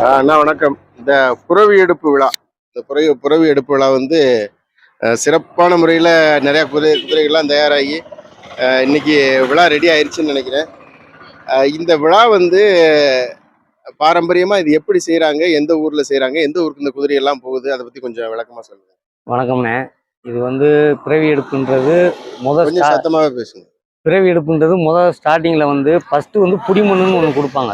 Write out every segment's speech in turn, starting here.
ஆ, அண்ணா வணக்கம். இந்த புறவி எடுப்பு விழா இந்த புறவி புறவி எடுப்பு விழா வந்து சிறப்பான முறையில் நிறையா குதிரை குதிரைகள்லாம் தயாராகி இன்னைக்கு விழா ரெடி ஆயிருச்சுன்னு நினைக்கிறேன். இந்த விழா வந்து பாரம்பரியமாக இது எப்படி செய்கிறாங்க எந்த ஊரில் செய்கிறாங்க எந்த ஊருக்கு இந்த குதிரையெல்லாம் போகுது அதை பற்றி கொஞ்சம் விளக்கமாக சொல்லுங்க. வணக்கம்ண்ணே. இது வந்து பிறவி எடுப்புன்றது முதல் சத்தமாகவே பேசுங்க. பிறவி எடுப்புன்றது முதல் ஸ்டார்டிங்கில் வந்து ஃபஸ்ட்டு வந்து புடிமண்ணுன்னு ஒன்று கொடுப்பாங்க.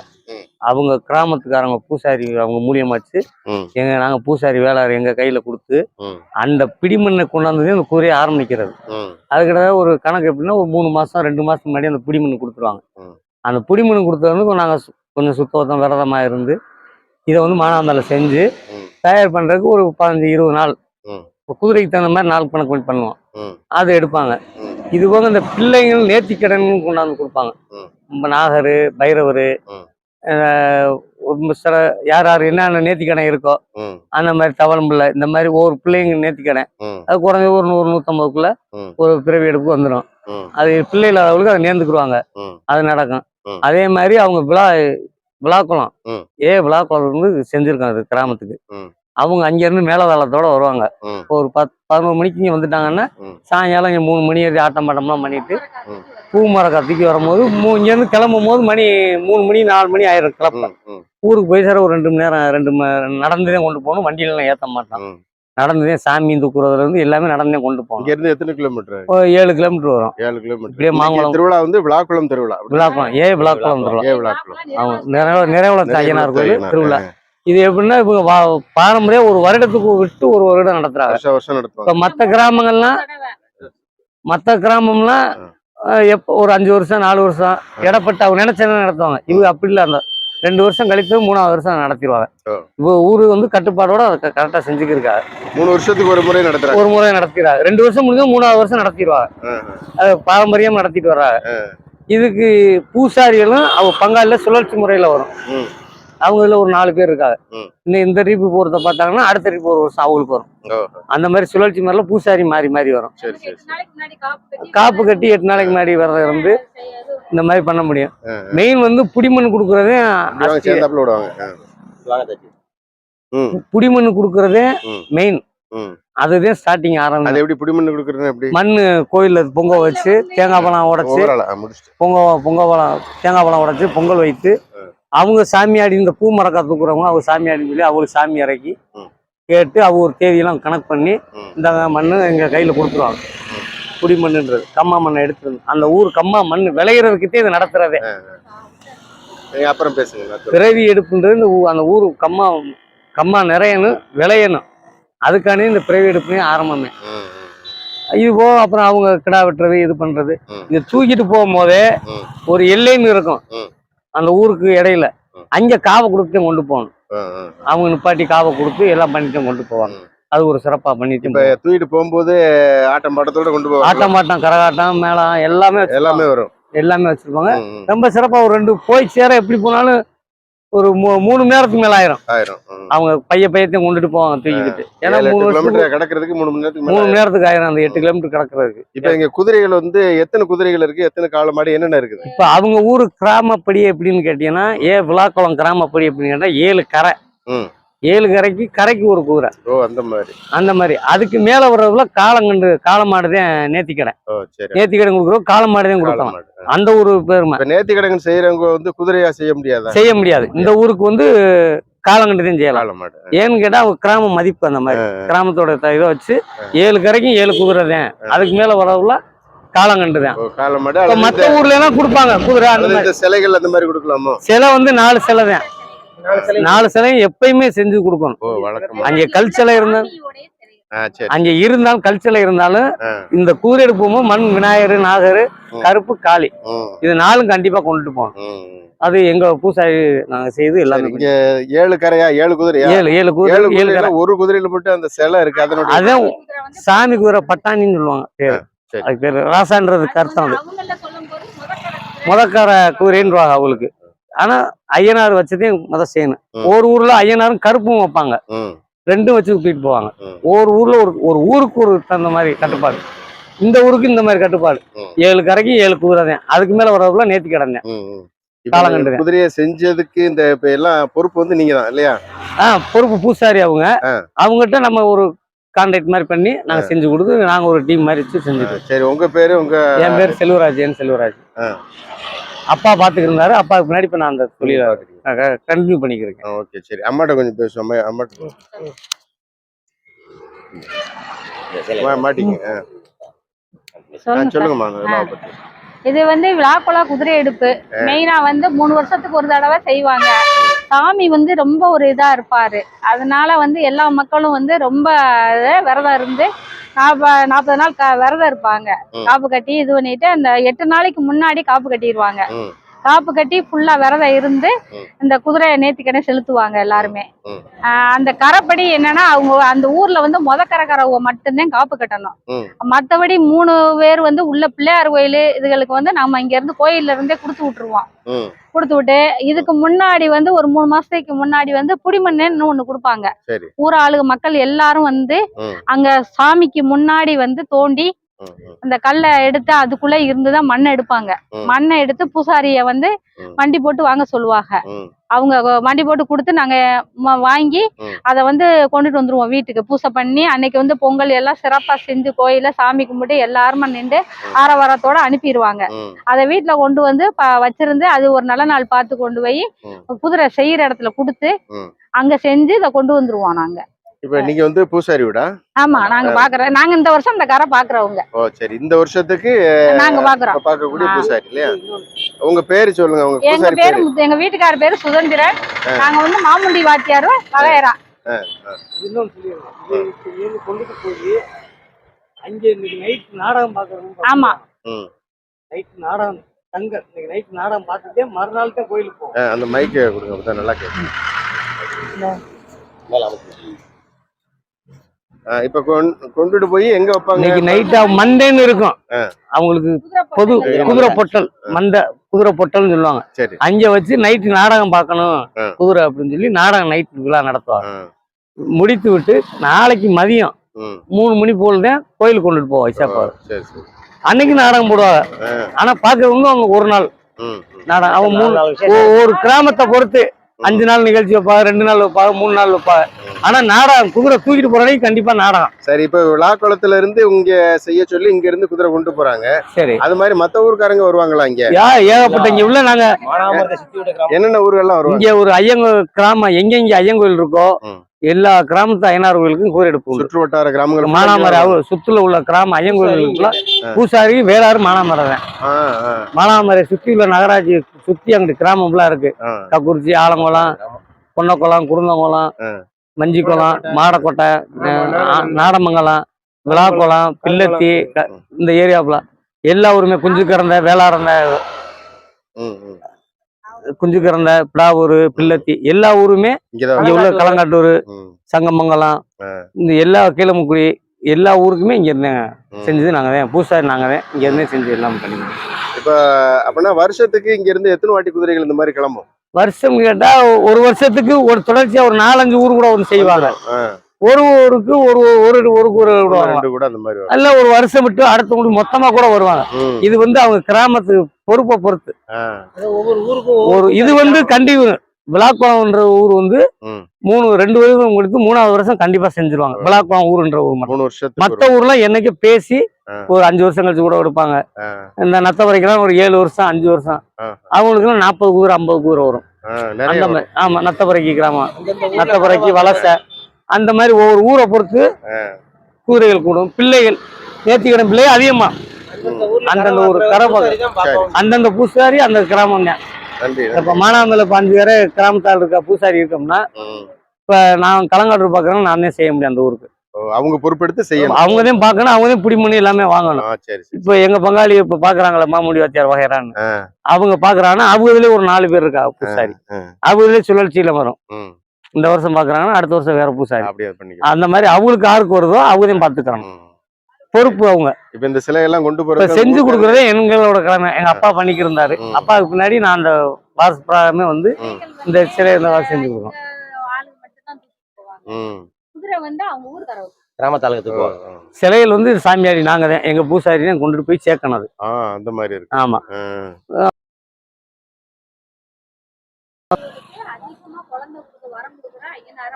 அவங்க கிராமத்துக்காரங்க பூசாரி அவங்க மூலியமா வச்சு ம். எங்க நாங்கள் பூசாரி வேளாறு எங்கள் கையில் கொடுத்து அந்த பிடிமண்ணை கொண்டாந்து அந்த குதிரையை ஆரம்பிக்கிறது. அதுக்கிட்ட ஒரு கணக்கு எப்படின்னா ஒரு மூணு மாதம் ரெண்டு மாதத்துக்கு முன்னாடி அந்த பிடிமண்ணு கொடுத்துருவாங்க. அந்த பிடிமண்ணு கொடுத்தது நாங்கள் கொஞ்சம் சுத்தம் விரதமாக இருந்து இதை வந்து மானாந்தால செஞ்சு தயார் பண்ணுறதுக்கு ஒரு பதினஞ்சு இருபது நாள். குதிரைக்கு தகுந்த மாதிரி நாள் கணக்கு பண்ணி பண்ணுவோம். அது எடுப்பாங்க. இது போக இந்த பிள்ளைங்கள் நேர்த்திக்கடன் கொண்டாந்து கொடுப்பாங்க. நாகர் பைரவர். சில யார் யார் என்னென்ன நேர்த்திக்கடன் இருக்கோ அந்த மாதிரி தவளம் பிள்ளை இந்த மாதிரி ஒவ்வொரு பிள்ளைங்க நேர்த்திக்கடன் ம். அது குறைஞ்ச ஒரு நூறு நூற்றம்பதுக்குள்ள ம். ஒரு பிறவி எடுப்பு வந்துடும் அது பிள்ளைகள் அளவுக்கு அதை நேர்ந்துக்குருவாங்க. அது நடக்கும். அதே மாதிரி அவங்க விழா விழாக்குளம். ஏ விழாக்குளம் வந்து செஞ்சிருக்காங்க அது கிராமத்துக்கு. அவங்க அங்கேருந்து மேலதாளத்தோட வருவாங்க. ஒரு பத்து பதினோரு மணிக்கு இங்கே வந்துட்டாங்கன்னா. சாயங்காலம் இங்கே மூணு மணி ஆட்டம் பாட்டம்லாம் பண்ணிட்டு. பூ கத்திக்கு வரும்போது இங்கேருந்து கிளம்பும் போது மணி மூணு மணி நாலு மணி ஆயிரும் கிளப்ப. ம் ம். ஊருக்கு போய் சார் ஒரு ரெண்டு மணி நேரம் ரெண்டு நடந்துதான் கொண்டு போகணும். வண்டியிலலாம் ஏற்ற மாட்டான். நடந்துதான் சாமி தூக்குறதுல இருந்து எல்லாமே நடந்தே கொண்டு போகணும். இங்கேருந்து எத்தனை கிலோமீட்டர்? ஏழு கிலோமீட்டர் வரும். ஏழு கிலோமீட்டர். இப்படியே மாங்குளம். திருவிழா வந்து விழாக்குளம் திருவிழா. விழாக்குளம் ஏ விழாக்குளம் வந்துடலாம் ஏ விழாக்குளம் அவங்க நிறைய நிறைய ஐயனார் கோயில். திருவிழா. இது எப்படின்னா வா- பாரம்பரிய ஒரு வருடத்துக்கு விட்டு ஒரு வருடம் நடத்துறாங்க. வருஷம் வருஷம் இப்ப நடத்துவாங்க மத்த கிராமங்கள்லாம் மத்த கிராமம்லாம் எப்போ ஒரு அஞ்சு வருஷம் நாலு வருஷம். இடப்பட்டு அவங்க நினைச்சேன்னு நடத்துவாங்க? இவங்க அப்படி இல்லை அந்த ரெண்டு வருஷம் கழித்து மூணாவது வருஷம் நடத்திடுவாங்க. இப்போ ஊரு வந்து கட்டுப்பாடோட அதை கரெக்டாக செஞ்சுக்கிருக்காங்க மூணு வருஷத்துக்கு ஒரு முறை நடத்துறாங்க. ஒரு முறை நடத்திடுறாங்க ரெண்டு வருஷம் முடிஞ்சா மூணாவது வருஷம் நடத்திடுவாங்க அது பாரம்பரியம் நடத்திட்டு வர்றாங்க இதுக்கு பூசாரிகளும் அவங்க பங்காளில சுழற்சி முறையில வரும். அவங்க இதுல ஒரு நாலு பேர் இருக்காங்க. இன்னும் இந்த ரீப்பு போறத பார்த்தாங்கன்னா அடுத்த ரீப்பு ஒரு வருஷம் அவங்களுக்கு வரும். அந்த மாதிரி சுழற்சி முறையில பூசாரி மாறி மாறி வரும். சரி சரி சரி. காப்பு கட்டி எட்டு நாளைக்கு முன்னாடி வர்றத வந்து இந்த மாதிரி பண்ண முடியும். மெயின் வந்து புடிமண் கொடுக்கறதே புடிமண் கொடுக்கறதே. மெயின் அதுதான் ஸ்டார்டிங் ஆரம்பம். அது எப்படி புடிமண்ணு கொடுக்குறது எப்படி? மண்ணு கோயில்ல பொங்க வச்சு தேங்காய் பழம் உடைச்சு பொங்க பொங்க பழம் தேங்காய் பழம் உடைச்சு பொங்கல் வைத்து அவங்க சாமியாடி இந்த பூ மரக்கா தூக்குறவங்க அவங்க சாமியாடின்னு சொல்லி அவங்களுக்கு சாமி இறக்கி. கேட்டு அவங்க ஒரு தேதியெல்லாம் கணக்கு பண்ணி. இந்த மண்ணு எங்க கையில கொடுத்துருவாங்க குடி மண்ணுன்றது கம்மா மண்ணை எடுத்துருந்து அந்த ஊர் கம்மா மண் விளையிறதுக்கிட்டே இது நடத்துறதே அப்புறம் பேசுங்க. பிறவி எடுப்புன்றது இந்த அந்த ஊர் கம்மா கம்மா நிறையணும் விளையணும் அதுக்கானே இந்த பிறவி எடுப்புனே ஆரம்பமே இது போக அப்புறம் அவங்க கிடா வெட்டுறது இது பண்றது. இதை தூக்கிட்டு போகும்போதே. ஒரு எல்லைன்னு இருக்கும். அந்த ஊருக்கு இடையில. அங்க காவை கொடுத்து கொண்டு போகணும். அவங்க நிப்பாட்டி காவை கொடுத்து எல்லாம் பண்ணிட்டு கொண்டு போவாங்க. அது ஒரு சிறப்பா பண்ணிட்டு இப்ப தூக்கிட்டு போகும்போது ஆட்டம் பாட்டத்தோட கொண்டு போவாங்க ஆட்டம் பாட்டம் கரகாட்டம் மேளம் எல்லாமே. எல்லாமே வரும் எல்லாமே வச்சிருப்பாங்க. ரொம்ப சிறப்பா ஒரு ரெண்டு போய் சேர எப்படி போனாலும் ஒரு மூணு மணி நேரத்துக்கு மேல ஆயிரும். ஆயிரும். அவங்க பைய பையத்தையும் கொண்டுட்டு போவாங்க தூக்கிக்கிட்டு. ஏன்னா மூணு கிலோமீட்டர் கிடக்கிறதுக்கு மூணு மணி நேரத்துக்கு மூணு மணி நேரத்துக்கு ஆயிரும் அந்த எட்டு கிலோமீட்டர் கிடக்குறதுக்கு. இப்ப இங்க குதிரைகள் வந்து எத்தனை குதிரைகள் இருக்கு? எத்தனை காளை மாடு என்னென்ன இருக்குது? இப்ப அவங்க ஊரு கிராமப்படி எப்படின்னு கேட்டீங்கன்னா ஏ விழாக்குளம் கிராமப்படி எப்படின்னு கேட்டா ஏழு கரை. ஏழு கரைக்கு கரைக்கு ஒரு குதிரை. ஓ அந்த மாதிரி. அந்த மாதிரி. அதுக்கு மேல வர்றதுல காலங்கண்டு காளமாடு தான் நேத்திக்கடை நேத்திக்கடை கொடுக்குறோம் காளமாடு தான் கொடுக்கலாம். அந்த ஒரு பெருமை. நேர்த்தி கடங்கு செய்யறவங்க வந்து குதிரையா செய்ய முடியாதா? செய்ய முடியாது. இந்த ஊருக்கு வந்து காலங்கண்டு தான் செய்யலாம். ஏன்னு கேட்டா கிராம மதிப்பு அந்த மாதிரி. கிராமத்தோட இதை வச்சு ஏழு கரைக்கும் ஏழு குதிரை தான். அதுக்கு மேல வரவுல காலங்கண்டு தான். மத்த ஊர்ல எல்லாம் கொடுப்பாங்க குதிரை சிலைகள் அந்த மாதிரி கொடுக்கலாமோ? சிலை வந்து நாலு சிலை தான். நாலு சிலையும் எப்பயுமே செஞ்சு கொடுக்கணும். அங்கே கல் சிலை இருந்தா அங்கே இருந்தாலும் கல் சிலை இருந்தாலும். இந்த குதிரை எடுப்போம் மண் விநாயகர் நாகர். கருப்பு காளி இது நாலும் கண்டிப்பா கொண்டுட்டு போகணும். அது எங்க பூசாரி நாங்க செய்து எல்லாமே ஏழு கரையா? ஏழு குதிரையா? ஏழு ஏழு குதிரை ஏழு ஏழு கரை. ஒரு குதிரையில மட்டும் அந்த சிலை இருக்கு அதனுடைய அதான் சாமி குதிரை பட்டாணின்னு சொல்லுவாங்க பேரு. சரி. அதுக்கு பேரு ராசான்றதுக்கு அர்த்தம் அது. முதக்கார குதிரைன்றாங்க அவங்களுக்கு. ஆனா ஐயனார் வச்சதே முத செய்யணும். ஒரு ஊர்ல ஐயனாரும் கருப்பும் வைப்பாங்க. ரெண்டும் வச்சு தூக்கிட்டு போவாங்க. ஒரு ஊர்ல ஒரு ஒரு ஊருக்கு ஒரு தகுந்த மாதிரி கட்டுப்பாடு. இந்த ஊருக்கு இந்த மாதிரி கட்டுப்பாடு. ஏழு கரைக்கு ஏழு குதிரை அதுக்கு மேல வரவுல நேத்தி கிடந்தேன். குதிரையை செஞ்சதுக்கு இந்த இப்ப எல்லாம் பொறுப்பு வந்து நீங்க தான் இல்லையா? ஆ பொறுப்பு பூசாரி அவங்க. அவங்ககிட்ட நம்ம ஒரு கான்டாக்ட் மாதிரி பண்ணி நாங்க செஞ்சு கொடுத்து நாங்க ஒரு டீம் மாதிரி வச்சு செஞ்சுட்டு சரி உங்க பேரு உங்க என் பேர் செல்வராஜ் என் செல்வராஜ். அப்பா பாத்துக்கிட்டு இருந்தாரு. அப்பாவுக்கு முன்னாடி இப்ப நான் அந்த தொழில கண்டினியூ பண்ணிக்கிறேன். ஓகே சரி. அம்மாட்ட கொஞ்சம் பேசுவோம் அம்மா அம்மாட்ட மாட்டிங்க. சொல்லுங்கம்மா இது வந்து விழாக்குழா குதிரை எடுப்பு. மெயினா வந்து மூணு வருஷத்துக்கு ஒரு தடவை செய்வாங்க. சாமி வந்து ரொம்ப ஒரு இதா இருப்பாரு. அதனால வந்து எல்லா மக்களும் வந்து ரொம்ப விரதம் இருந்து நாப்ப நாற்பது நாள் விரதம் இருப்பாங்க. காப்பு கட்டி இது பண்ணிட்டு அந்த எட்டு நாளைக்கு முன்னாடி காப்பு கட்டிடுவாங்க. காப்பு கட்டி ஃபுல்லா விரதம் இருந்து. இந்த குதிரையை நேர்த்திக்கடை செலுத்துவாங்க எல்லாருமே. அந்த கரைப்படி என்னன்னா அவங்க அந்த ஊர்ல வந்து மொத கரைக்காரவங்க மட்டும்தான் காப்பு கட்டணும். மத்தபடி மூணு பேர் வந்து உள்ள பிள்ளையார் கோயில் இதுகளுக்கு வந்து நம்ம இங்க இருந்து கோயில்ல இருந்தே கொடுத்து விட்டுருவோம். கொடுத்து விட்டு இதுக்கு முன்னாடி வந்து ஒரு மூணு மாசத்துக்கு முன்னாடி வந்து புடிமண்ணுன்னு ஒண்ணு கொடுப்பாங்க. ஊர் ஆளுக மக்கள் எல்லாரும் வந்து அங்க சாமிக்கு முன்னாடி வந்து தோண்டி அந்த கல்லை எடுத்து அதுக்குள்ள இருந்துதான் மண்ணை எடுப்பாங்க. மண்ணை எடுத்து பூசாரிய வந்து. வண்டி போட்டு வாங்க சொல்லுவாங்க அவங்க வண்டி போட்டு கொடுத்து நாங்க வாங்கி. அதை வந்து கொண்டுட்டு வந்துருவோம் வீட்டுக்கு பூசை பண்ணி அன்னைக்கு வந்து பொங்கல் எல்லாம் சிறப்பா செஞ்சு கோயில சாமி கும்பிட்டு எல்லாருமா நின்று ஆரவாரத்தோட அனுப்பிடுவாங்க அதை வீட்டுல கொண்டு வந்து வச்சிருந்து அது ஒரு நல்ல நாள் பார்த்து கொண்டு போய். குதிரை செய்யற இடத்துல கொடுத்து. அங்க செஞ்சு இதை கொண்டு வந்துருவோம் நாங்க இப்ப நீங்க வந்து பூசாரி வீடா? ஆமா நாங்க பாக்குறோம் நாங்க இந்த வருஷம் இந்த கரை பாக்குறவங்க. ஓ சரி. இந்த வருஷத்துக்கு நாங்க பாக்குறோம். பார்க்கக்கூடிய. பூசாரி இல்லையா? உங்க பேரு சொல்லுங்க உங்க எங்க பூசாரி பேரு பேரு. எங்க வீட்டுக்கார பேரு சுதந்திரன். நாங்க வந்து மாமுண்டி வாத்தியாரும் வகையறா. இன்னொன்னு சொல்லிடுறேன். இது இப்ப இங்கிருந்து கொண்டுட்டு போய் அங்க இன்னைக்கு நைட் நாடகம் பாக்குறோம் ஆமா. ம். நைட் நாடகம் தங்க இன்னைக்கு நைட் நாடகம் பார்த்துட்டே மறுநாள் தான் கோயிலுக்கு போவோம். ஆ, அந்த மைக்கு கொடுங்க அப்பதான் நல்லா கேட்கும் மேல. இப்ப கொண்டு- கொண்டுட்டு போய் எங்க வைப்பாங்க? இன்னைக்கு நைட் மண்டேன்னு இருக்கும். அவங்களுக்கு குதிரை பொது குதிரை பொட்டல். மண்டை குதிரை பொட்டல்னு சொல்லுவாங்க. சரி. அங்க வச்சு நைட் நாடகம் பார்க்கணும். குதிரை அப்படின்னு சொல்லி நாடகம் நைட் விழா நடத்துவாங்க. முடித்து விட்டு நாளைக்கு மதியம் மூணு மணி போல் தான் கோயிலுக்கு கொண்டுட்டு போவோம் சரி அன்னைக்கு நாடகம் போடுவாங்க. ஆனா பாக்குறவங்க அவங்க ஒரு நாள். நாடகம் அவங்க மூணு ஒரு கிராமத்தை பொறுத்து அஞ்சு நாள் நிகழ்ச்சி வைப்பாங்க ரெண்டு நாள் வைப்பாங்க மூணு நாள் வைப்பாங்க. ஆனா நாடகம் குதிரை தூக்கிட்டு போற அன்னைக்கு கண்டிப்பா நாடகம். சரி இப்ப விழாக்குளத்துல இருந்து இங்க செய்ய சொல்லி இங்க இருந்து குதிரை கொண்டு போறாங்க. சரி. அது மாதிரி மத்த ஊருக்காரங்க வருவாங்களா இங்க? யா ஏகப்பட்ட இங்க உள்ள நாங்க என்னென்ன ஊர்கள்லாம் வருவாங்க? இங்க ஒரு ஐயங்க கிராமம் எங்க இங்க ஐயங்கோயில் இருக்கோ. எல்லா கிராமத்து ஐயனார் கோயிலுக்கும் குதிரை எடுப்பு உண்டு. சுற்று வட்டார கிராமங்கள் மானாமரை சுத்துல உள்ள கிராம ஐயங்கோயிலுக்குலாம் பூசாரி. வேளாறு மானாமரை தான். மானாமரை சுத்தி உள்ள நகராட்சி சுத்தி அங்கிட்டு கிராமம்லாம் இருக்கு. ஆ. கக்குறிச்சி ஆலங்குளம் பொன்னக்குளம் குருந்தங்குளம். மஞ்சிக்குளம் மாடக்கோட்டை நாடமங்கலம். விழாக்குளம் பில்லத்தி இந்த ஏரியாவுல எல்லா ஊருமே குஞ்சு கறந்த வேளாரந்த ம், ம். குஞ்சு கறந்த பிடாவூர் பில்லத்தி எல்லா ஊருமே இங்க உள்ள களங்காட்டூர் சங்கமங்கலம். இந்த எல்லா கீழமுக்குடி எல்லா ஊருக்குமே இங்க இருந்து ம். செஞ்சது நாங்க தான் பூசாரி நாங்க தான் இங்க இருந்தே செஞ்சு எல்லாம் பண்ணி இப்ப அப்படின்னா வருஷத்துக்கு இங்க இருந்து எத்தனை வாட்டி குதிரைகள் இந்த மாதிரி கிளம்பும்? வருஷம் கேட்டா ஒரு வருஷத்துக்கு ஒரு தொடர்ச்சியா ஒரு நாலஞ்சு ஊர் கூட ஒன்று செய்வாங்க. ஒரு ஊருக்கு ஒரு ஒரு ஒரு விடுவாங்க. கூட அந்த மாதிரி வரும். அல்ல ஒரு வருஷம் விட்டு அடுத்த ஊர் மொத்தமா கூட வருவாங்க. இது வந்து அவங்க கிராமத்து பொறுப்பை பொறுத்து. ஒவ்வொரு ஊருக்கும் ஒரு இது வந்து கண்டி விழாக்குளம்ன்ற ஊர் வந்து. மூணு ரெண்டு வருஷம் முடித்து மூணாவது வருஷம் கண்டிப்பா செஞ்சிருவாங்க. விழாக்குளம் ஊருன்ற ஊர் மூணு வருஷத்துக்கு மத்த ஒரு- ஊர்ல என்னைக்கு பேசி. ஒரு அஞ்சு வருஷம் கழிச்சு கூட எடுப்பாங்க. இந்த நத்தவரைக்கெல்லாம் ஒரு ஏழு வருஷம் அஞ்சு வருஷம். ஆ. அவங்களுக்குலாம் நாற்பது குதிரை ஐம்பது குதிரை வரும். அந்த. மாதிரி. ஆமா நத்தபுரைக்கு கிராமம். நத்தபுரைக்கு வலசை அந்த மாதிரி ஒவ்வொரு ஊரை பொறுத்து குதிரைகள் கூடும். பிள்ளைகள் நேர்த்திக்கடன் பிள்ளைகள் அதிகமா. அந்தந்த ஒரு கரை பக்கம். அந்தந்த பூசாரி அந்த கிராமம் தான் நன்றி. இப்ப மானாமலை பாஞ்சு பேரை கிராமத்தால் இருக்க பூசாரி இருக்கோம்னா. இப்ப நான் களங்காட்டு பாக்குறேன் நானே செய்ய முடியும் அந்த ஊருக்கு. அவங்க பொறுப்பெடுத்து செய்யணும். அவங்க தான் பார்க்கணும் அவங்க தான் பிடி பண்ணி எல்லாமே வாங்கணும் இப்ப எங்க பங்காளி இப்ப பாக்குறாங்களே மாமுடி வாத்தியார் வகைறான்னு. அவங்க பாக்குறாங்கன்னா அவங்க இதுலயே ஒரு நாலு பேர் இருக்கா பூசாரி. அவங்க இதுலயே சுழற்சியில வரும். இந்த வருஷம் பாக்குறாங்கன்னா அடுத்த வருஷம் வேற பூசாரி அப்படியே பண்ணிக்கலாம். அந்த மாதிரி அவங்களுக்கு யாருக்கு வருதோ அவங்க தான் பாத்துக்கிறாங்க. பொறுப்பு அவங்க. இப்ப இந்த சிலையெல்லாம் கொண்டு போறது செஞ்சு கொடுக்கறதே எங்களோட கடமை. எங்க அப்பா பண்ணிக்கிருந்தாரு. அப்பாவுக்கு பின்னாடி நான் அந்த வாரசு பிரகாரமே வந்து. இந்த சிலை இந்த செஞ்சு கொடுக்கணும். குதிரை வந்து சாமியாடி நாங்க தான். எங்க பூசாரி தான் கொண்டுட்டு போய் சேர்க்கணும் அது. ஆ அந்த மாதிரி இருக்கு. ஆமா ஆ. அதிகமா குழந்தை கொடுக்க வரம் கொடுக்குற ஐயனார் அவர்தான் ஆ, அதிகமா குழந்தை வர நிறைய கிடைக்கும்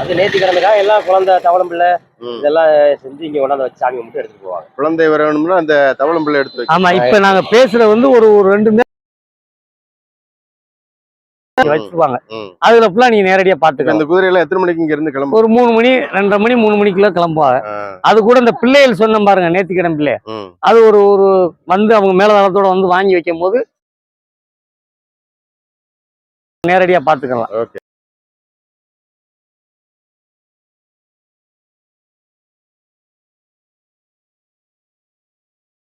அது நேர்த்திக்கடனுக்காக எல்லாம் குழந்தை தவளம் பிள்ளை. இதெல்லாம் செஞ்சு இங்க கொண்டாந்து வச்சு சாமி மட்டும் எடுத்துட்டு போவாங்க. குழந்தை வரணும்னா அந்த தவளம் பிள்ளை எடுத்து வைக்கணும். ஆமா இப்ப நாங்க பேசுறது வந்து ஒரு ஒரு ரெண்டு ம். அதுல ஃபுல்லா நீங்க நேரடியா பாத்துக்கலாம். இந்த குதிரையெல்லாம் எத்தனை மணிக்கு இங்க இருந்து கிளம்பும்? ஒரு மூணு மணி ரெண்டரை மணி மூணு மணிக்குள்ள கிளம்புவாங்க. அது கூட இந்த பிள்ளைகள் சொன்ன பாருங்க நேத்திக்கிடம் பிள்ளை. அது ஒரு ஒரு வந்து அவங்க மேலதளத்தோட வந்து வாங்கி வைக்கும் போது நேரடியா பாத்துக்கலாம். ஓகே